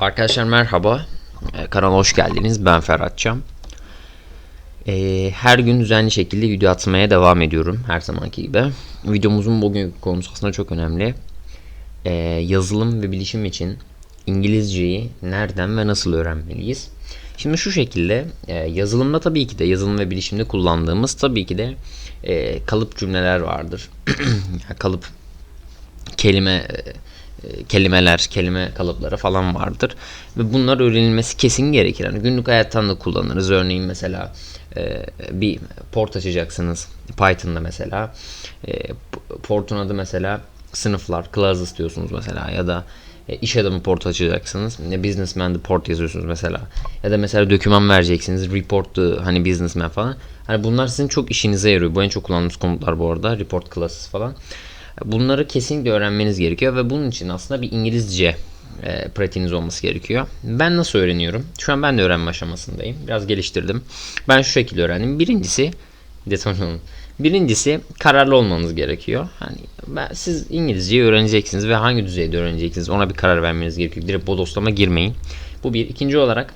Arkadaşlar merhaba. Ee, Kanala hoş geldiniz. Ben Ferhat Çam. Ee, her gün düzenli şekilde video atmaya devam ediyorum. Her zamanki gibi. Videomuzun bugün konusu aslında çok önemli. Ee, yazılım ve bilişim için İngilizceyi nereden ve nasıl öğrenmeliyiz? Şimdi şu şekilde e, yazılımda tabii ki de yazılım ve bilişimde kullandığımız tabii ki de e, kalıp cümleler vardır. kalıp kelime e, kelimeler, kelime kalıpları falan vardır. Ve bunlar öğrenilmesi kesin gerekir. Yani günlük hayattan da kullanırız. Örneğin mesela e, bir port açacaksınız. Python'da mesela. E, portun adı mesela sınıflar, classes diyorsunuz mesela ya da e, iş adamı port açacaksınız. E, businessman port yazıyorsunuz mesela. Ya da mesela doküman vereceksiniz. Report the hani businessman falan. Hani bunlar sizin çok işinize yarıyor. Bu en çok kullandığımız komutlar bu arada. Report classes falan. Bunları kesinlikle öğrenmeniz gerekiyor ve bunun için aslında bir İngilizce e, pratiğiniz olması gerekiyor. Ben nasıl öğreniyorum? Şu an ben de öğrenme aşamasındayım. Biraz geliştirdim. Ben şu şekilde öğrendim. Birincisi detone olun. Birincisi kararlı olmanız gerekiyor. Hani ben, siz İngilizceyi öğreneceksiniz ve hangi düzeyde öğreneceksiniz ona bir karar vermeniz gerekiyor. Direkt bodoslama girmeyin. Bu bir. İkinci olarak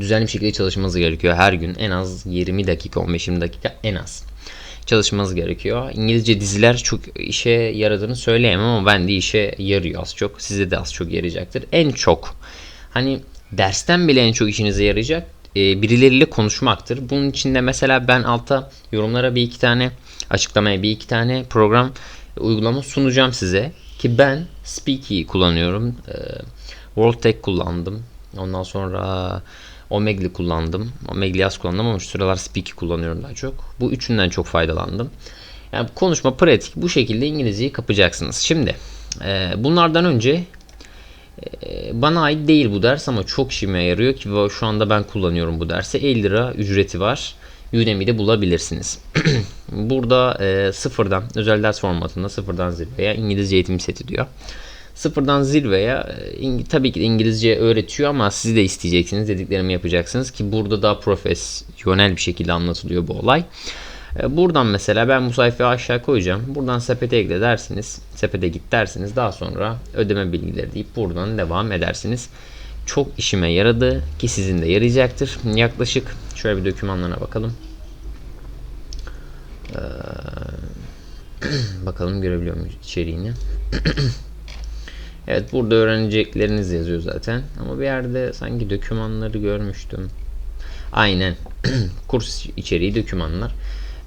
düzenli bir şekilde çalışmanız gerekiyor. Her gün en az 20 dakika 15-20 dakika en az çalışmanız gerekiyor. İngilizce diziler çok işe yaradığını söyleyemem ama ben de işe yarıyor az çok. Size de az çok yarayacaktır. En çok hani dersten bile en çok işinize yarayacak e, birileriyle konuşmaktır. Bunun için de mesela ben alta yorumlara bir iki tane açıklamaya bir iki tane program uygulama sunacağım size. Ki ben Speaky kullanıyorum. E, World Tech kullandım. Ondan sonra Omegli kullandım. Omegli az kullandım ama şu sıralar Speak'i kullanıyorum daha çok. Bu üçünden çok faydalandım. Yani konuşma pratik bu şekilde İngilizceyi kapacaksınız. Şimdi e, bunlardan önce e, bana ait değil bu ders ama çok işime yarıyor ki şu anda ben kullanıyorum bu dersi. 50 lira ücreti var. Udemy'de bulabilirsiniz. Burada e, sıfırdan özel ders formatında sıfırdan zirveye İngilizce eğitim seti diyor sıfırdan zirveye e, tabii ki İngilizce öğretiyor ama siz de isteyeceksiniz dediklerimi yapacaksınız ki burada daha profesyonel bir şekilde anlatılıyor bu olay. E, buradan mesela ben bu sayfayı aşağı koyacağım. Buradan sepete ekle dersiniz. Sepete git dersiniz. Daha sonra ödeme bilgileri deyip buradan devam edersiniz. Çok işime yaradı ki sizin de yarayacaktır. Yaklaşık şöyle bir dokümanlarına bakalım. Ee, bakalım görebiliyor muyuz içeriğini. Evet burada öğrenecekleriniz yazıyor zaten. Ama bir yerde sanki dokümanları görmüştüm. Aynen. Kurs içeriği dokümanlar.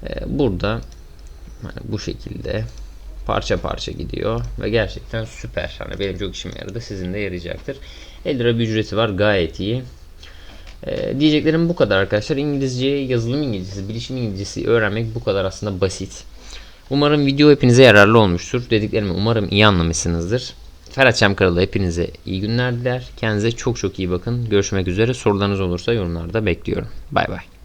Ee, burada hani bu şekilde parça parça gidiyor ve gerçekten süper. Hani benim çok işime yaradı. Sizin de yarayacaktır. 50 lira bir ücreti var. Gayet iyi. Ee, diyeceklerim bu kadar arkadaşlar. İngilizce, yazılım İngilizcesi, bilişim İngilizcesi öğrenmek bu kadar aslında basit. Umarım video hepinize yararlı olmuştur. Dediklerimi umarım iyi anlamışsınızdır. Ferhat Çam Karalı hepinize iyi günler diler. Kendinize çok çok iyi bakın. Görüşmek üzere. Sorularınız olursa yorumlarda bekliyorum. Bay bay.